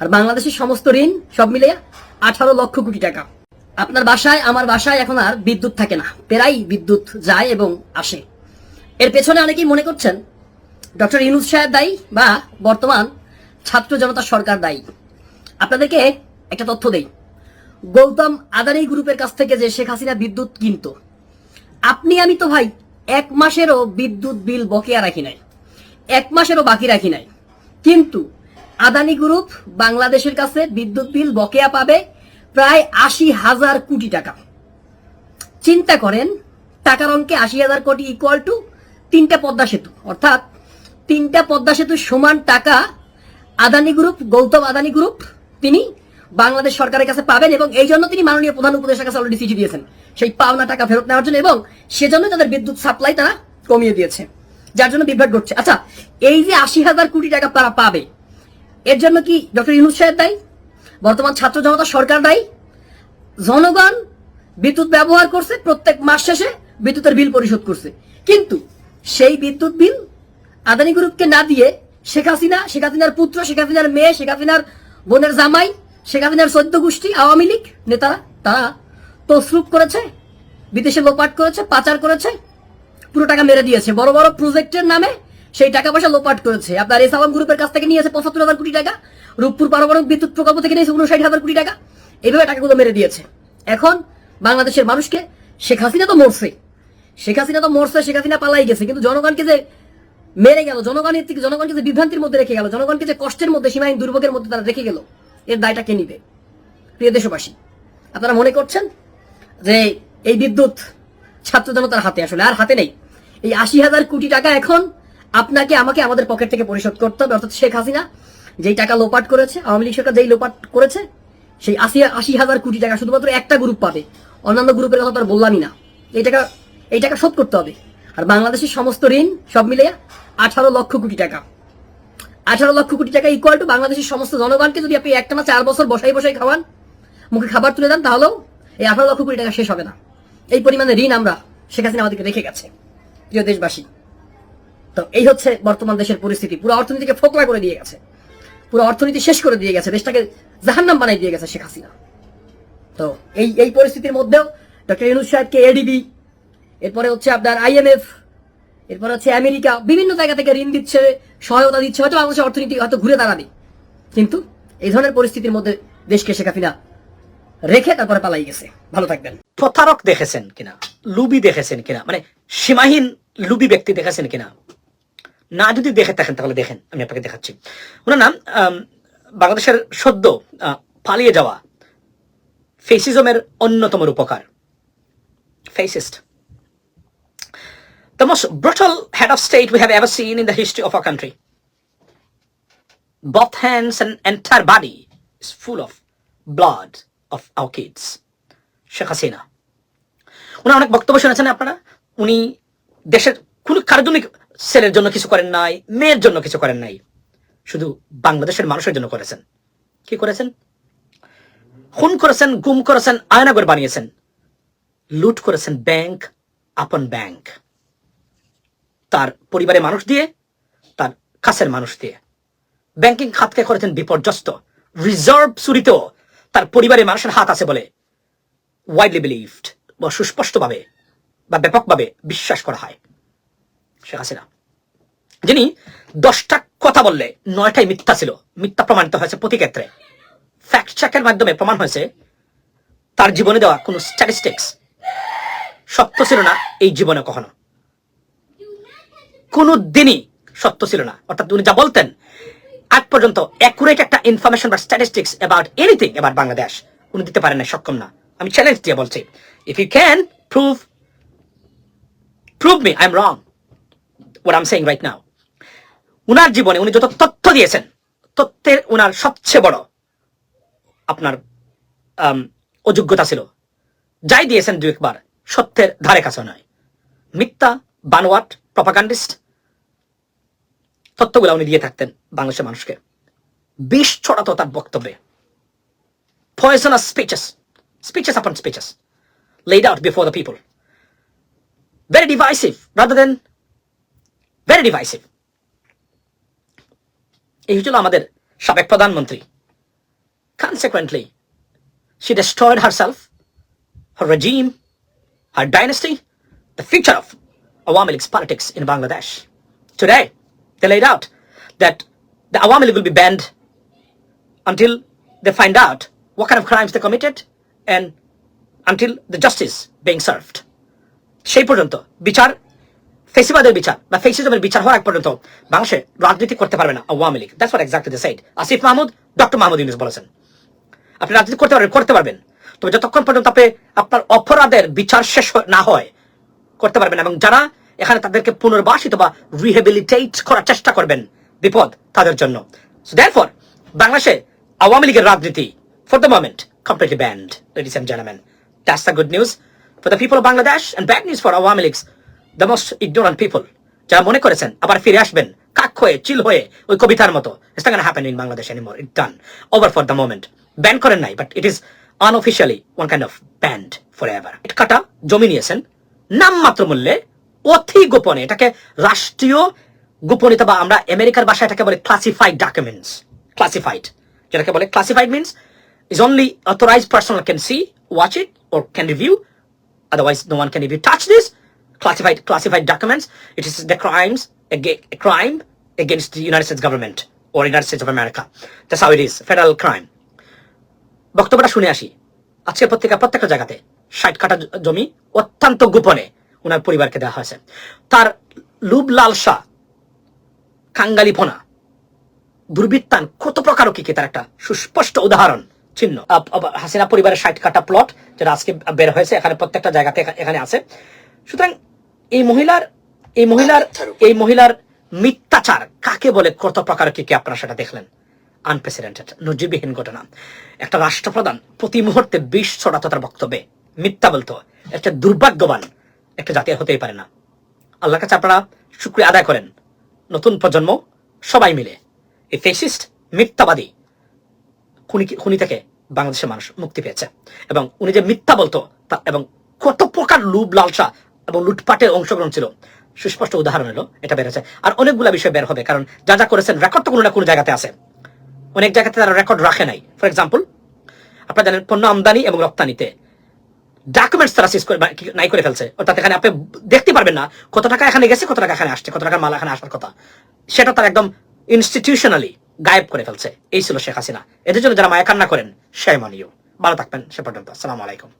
আর বাংলাদেশের সমস্ত ঋণ সব মিলে আঠারো লক্ষ কোটি টাকা। আপনার বাসায়, আমার বাসায় এখন আর বিদ্যুৎ থাকে না। প্রায় বিদ্যুৎ যায় এবং আসে। এর পেছনে অনেকেই মনে করছেন, ডক্টর ইনুজ সাহেব দায়ী বা বর্তমান ছাত্র জনতা সরকার দায়ী? আপনাদেরকে একটা তথ্য দেই। গৌতম আদানি গ্রুপের কাছ থেকে যে শেখ হাসিনা বিদ্যুৎ কিনতো, আপনি, আমি তো ভাই এক মাসেরও বিদ্যুৎ বিল বকেয়া রাখি নাই। এক মাসেরও বাকি রাখি নাই। কিন্তু আদানি গ্রুপ বাংলাদেশের কাছে বিদ্যুৎ বিল বকেয়া পাবে প্রায় আশি হাজার কোটি টাকা। চিন্তা করেন, টাকার অঙ্কে আশি হাজার কোটি ইকুয়াল টু তিনটা পদ্মা সেতু। অর্থাৎ তিনটা পদ্মা সেতু সমান টাকা আদানি গ্রুপ, গৌতম আদানি গ্রুপ, তিনি বাংলাদেশ সরকারের কাছে পাবেন এবং এই জন্য তিনি মাননীয় প্রধান উপদেষ্টার কাছে অলরেডি চিঠি দিয়েছেন। সেই পাওনা টাকা ফেরত নেওয়ার জন্য এবং সেজন্য তাদের বিদ্যুৎ সাপ্লাই তারা কমিয়ে দিয়েছে, যার জন্য বিভ্রাট ঘটছে। আচ্ছা এই যে আশি হাজার কোটি টাকা তারা পাবে এর জন্য কি ডক্টর ইউনুস সাহেব দায়ী? বর্তমান ছাত্র জনতা সরকার দায়ী? জনগণ বিদ্যুৎ ব্যবহার করছে, প্রত্যেক মাস শেষে বিদ্যুতের বিল পরিশোধ করছে। কিন্তু সেই বিদ্যুৎ বিল আদানি গ্রুপকে না দিয়ে শেখ হাসিনা, শেখ হাসিনার পুত্র, শেখ হাসিনার মেয়ে, শেখ হাসিনার বোনের জামাই, শেখ হাসিনার চোদ্দ গোষ্ঠী, আওয়ামী লীগ নেতারা, তারা তসরুপ করেছে, বিদেশে লোপাট করেছে, পাচার করেছে, পুরো টাকা মেরে দিয়েছে। বড় বড় প্রজেক্টের নামে সেই টাকা পয়সা লোপাট করেছে। আপনার এস আওয়াম গ্রুপের কাছ থেকে নিয়েছে পঁচাত্তর হাজার কোটি টাকা, রূপপুর পারমাণবিক বিদ্যুৎ প্রকল্প থেকে নিয়েছে উনষাট হাজার কোটি টাকা এইভাবে টাকাগুলো মেরে দিয়েছে। এখন বাংলাদেশের মানুষকে শেখ হাসিনা তো মরছে। শেখ হাসিনা তো মরছে, শেখ হাসিনা পালাই গেছে। কিন্তু জনগণকে যে মেরে গেল, জনগণের থেকে জনগণকে যে বিভ্রান্তির মধ্যে রেখে গেল, জনগণকে যে কষ্টের মধ্যে, সীমাহীন দুর্ভোগের মধ্যে তারা রেখে গেল, এর দায়টা কে নিবে? প্রিয় দেশবাসী, আপনারা মনে করছেন যে এই বিদ্যুৎ ছাত্র জনতার হাতে আসলে আর হাতে নেই। এই আশি হাজার কোটি টাকা এখন আপনাকে, আমাকে আমাদের পকেট থেকে পরিশোধ করতে হবে। অর্থাৎ শেখ হাসিনা যেই টাকা লোপাট করেছে, আওয়ামী লীগ সরকার যেই লোপাট করেছে, সেই আশি আশি হাজার কোটি টাকা শুধুমাত্র একটা গ্রুপ পাবে। অন্যান্য গ্রুপের কথা তো আর বললামই না। এই টাকা এই টাকা শোধ করতে হবে। আর বাংলাদেশের সমস্ত ঋণ সব মিলে আঠারো লক্ষ কোটি টাকা। আঠারো লক্ষ কোটি টাকা ইকুয়াল টু বাংলাদেশের সমস্ত জনগণকে যদি আপনি একটা না চার বছর বসাই বসাই খাওয়ান, মুখে খাবার তুলে দেন, তাহলেও এই আঠারো লক্ষ কোটি টাকা শেষ হবে না। এই পরিমাণে ঋণ আমরা শেখ হাসিনা আমাদেরকে রেখে গেছে। প্রিয় দেশবাসী তো এই হচ্ছে বর্তমান দেশের পরিস্থিতি। পুরো অর্থনীতিকে ফোকলা করে দিয়ে গেছে। পুরো অর্থনীতি শেষ করে দিয়ে গেছে। দেশটাকে জাহান্নাম বানাই দিয়ে গেছে শেখ হাসিনা। তো এই এই পরিস্থিতির মধ্যেও ডক্টর ইউনুস সাহেবকে এডিবি এরপরে হচ্ছে আপনার আইএমএফ এরপরে হচ্ছে আমেরিকা, বিভিন্ন জায়গা থেকে ঋণ দিচ্ছে, সহায়তা দিচ্ছে, হয়তো বাংলাদেশের অর্থনীতি হয়তো ঘুরে দাঁড়াবে। কিন্তু এই ধরনের পরিস্থিতির মধ্যে দেশকে শেখ হাসিনা রেখে তারপরে পালাই গেছে। ভালো থাকবেন। প্রতারক দেখেছেন কিনা? লুবি দেখেছেন কিনা? মানে সীমাহীন লুবি ব্যক্তি দেখেছেন কিনা? না যদি দেখে থাকেন, তাহলে দেখেন, আমি আপনাকে দেখাচ্ছি। ওনার নাম বাংলাদেশের সদ্য পালিয়ে যাওয়া ফেসিজমের অন্যতম উপকার fascist the most brutal head of state we have ever seen in the history of a country both hands and entire body is full of blood of our kids Sheikh Hasina ওনার অনেক বক্তব্য শুনেছেন আপনারা? উনি দেশের কোন কারও ছেলের জন্য কিছু করেন নাই, মেয়ের জন্য কিছু করেন নাই। শুধু বাংলাদেশের মানুষের জন্য করেছেন। কি করেছেন? খুন করেছেন, গুম করেছেন, আয়নাগর বানিয়েছেন। লুট করেছেন ব্যাংক আপন ব্যাংক। তার পরিবারের মানুষ দিয়ে, তার কাছের মানুষ দিয়ে। ব্যাংকিং খাতকে করেছেন বিপর্যস্ত। রিজার্ভ চুরিতেও তার পরিবারের মানুষের হাত আছে বলে ওয়াইডলি বিলিভড বা সুস্পষ্টভাবে বা ব্যাপকভাবে বিশ্বাস করা হয়। শেখ হাসিনা, যিনি দশটা কথা বললে নয়টাই মিথ্যা ছিল। মিথ্যা প্রমাণিত হয়েছে প্রতি ক্ষেত্রে। ফ্যাক্ট চেকের মাধ্যমে প্রমাণ হয়েছে, তার জীবনে দেওয়া কোনো স্ট্যাটিস্টিক্স সত্য ছিল না, এই জীবনে কখনো। কোনো দিনই সত্য ছিল না। অর্থাৎ উনি যা বলতেন, আজ পর্যন্ত অ্যাকুরেট একটা ইনফরমেশন বা statistics about anything about Bangladesh উনি দিতে পারেন না সক্ষম না। আমি চ্যালেঞ্জ দিয়ে বলছি if you can prove prove me I am wrong what I'm saying right now. উনার জীবনে উনি যত তথ্য দিয়েছেন, তথ্যের উনার সবচেয়ে বড় আপনার অযোগ্যতা ছিল। যাই দিয়েছেন দু একবার, সত্যের ধারে কাছে নয়। মিথ্যা, বানোয়াট প্রপাকান্ডিস্ট তথ্যগুলো উনি দিয়ে থাকতেন বাংলাদেশের মানুষকে। বিষ ছড়াতো তার বক্তব্যে। Poisonous speeches speeches upon speeches, laid out before the people very divisive, rather than very divisive এই হচ্ছিল আমাদের সাবেক প্রধানমন্ত্রী Consequently, she destroyed herself, her regime, her dynasty, the future of Awami League's politics in Bangladesh. Today, they laid out that the Awami League will be banned until they find out what kind of crimes they committed and until the justice being served. সেই পর্যন্ত বিচার ফেসিবাদের বিচার বা ফেসিজমের বিচার হওয়ার আগ পর্যন্ত বাংলাদেশে রাজনীতি করতে পারবে না Awami League. That's what exactly the side Asif Mahmud, doctor Mahmud Yunus বলেছেন। আপনি রাজনীতি করতে পারবেন করতে পারবেন। তবে যতক্ষণ পর্যন্ত আপনি আপনার অপরাধের বিচার শেষ না হয়, করতে পারবেন এবং যারা এখানে তাদেরকে পুনর্বাসিত বা রিহেবিলিটেট করার চেষ্টা করবেন, বিপদ তাদের জন্য। সো দ্যারফর বাংলাদেশে আওয়ামী লীগের রাজনীতি for the moment completely banned ladies and gentleman that's the good news for the people of Bangladesh and bad news for Awami League's the most ignorant people যারা মনে করেছেন, আবার ফিরে আসবেন, কাক হয়ে, চিল হয়ে ওই কবিতার মতো। Happen in Bangladesh anymore it done over for the moment ban করেন নাই but it is unofficially one kind of banned forever কাটা, জমি নিয়েছেন নামমাত্র মূল্যে, অতি গোপনে, এটাকে রাষ্ট্রীয় গোপনীয়তা বা আমরা আমেরিকার ভাষায় এটাকে বলে ক্লাসিফাইড ডকুমেন্টস ক্লাসিফাইড যেটাকে বলে classified means is only authorize personal can see watch it or can review otherwise, no one can even touch this. Classified classified documents. It is the crimes a crime against the united states government or united states of america. That's how it is, federal crime. বক্তব্যটা শুনে আসি। আজকের পত্রিকা প্রত্যেকটা জায়গাতে ষাট কাটা জমি অত্যন্ত গোপনে ওনার পরিবারকে দেওয়া হয়েছে। তার লুব লালসা, কাঙ্গালিপনা, দুর্বৃত্তান কত প্রকার কি কি তার একটা সুস্পষ্ট উদাহরণ, চিহ্ন। হাসিনা পরিবারের ষাট কাটা প্লট যেটা আজকে বের হয়েছে এখানে প্রত্যেকটা জায়গাতে এখানে আছে। সুতরাং এই মহিলার এই মহিলার এই মহিলার মিথ্যাচার কাকে বলে? কত প্রকার কি কি আপনারা সেটা দেখলেন? আনপ্রেসিডেন্টেড নজিরবিহীন ঘটনা। একটা রাষ্ট্রপ্রধান প্রতি মুহূর্তে বিশ ছড়াতো তার বক্তব্যে। মিথ্যা বলতো। একটা দুর্ভাগ্যবান একটা জাতি হতেই পারে না। আল্লাহর কাছে আপনারা শুক্রিয়া আদায় করেন। নতুন প্রজন্ম সবাই মিলে। এই ফেসিস্ট মিথ্যাবাদী খুনি খুনি থেকে বাংলাদেশের মানুষ মুক্তি পেয়েছে। এবং উনি যে মিথ্যা বলতো তা- এবং কত প্রকার লুব লালসা এবং লুটপাটের অংশগ্রহণ ছিল। সুস্পষ্ট উদাহরণ এলো এটা বেড়েছে আর অনেকগুলা বিষয় বের হবে, কারণ যা যা করেছেন রেকর্ড তো কোনো না কোনো জায়গাতে আছে। অনেক জায়গাতে তারা রেকর্ড রাখে নাই। ফর এক্সাম্পল আপনারা জানেন পণ্য আমদানি এবং রপ্তানিতে। ডকুমেন্টস তারা সিজ করে নাই করে ফেলছে। অর্থাৎ এখানে আপনি দেখতে পারবেন না কত টাকা এখানে গেছে, কত টাকা এখানে আসছে, কত টাকা মাল এখানে আসার কথা। সেটা তার একদম ইনস্টিটিউশনালি গায়েব করে ফেলছে। এই ছিল শেখ হাসিনা। এদের জন্য যারা মায়া কান্না করেন, সে ভালো থাকবেন, সে পর্যন্ত। আসসালামু আলাইকুম।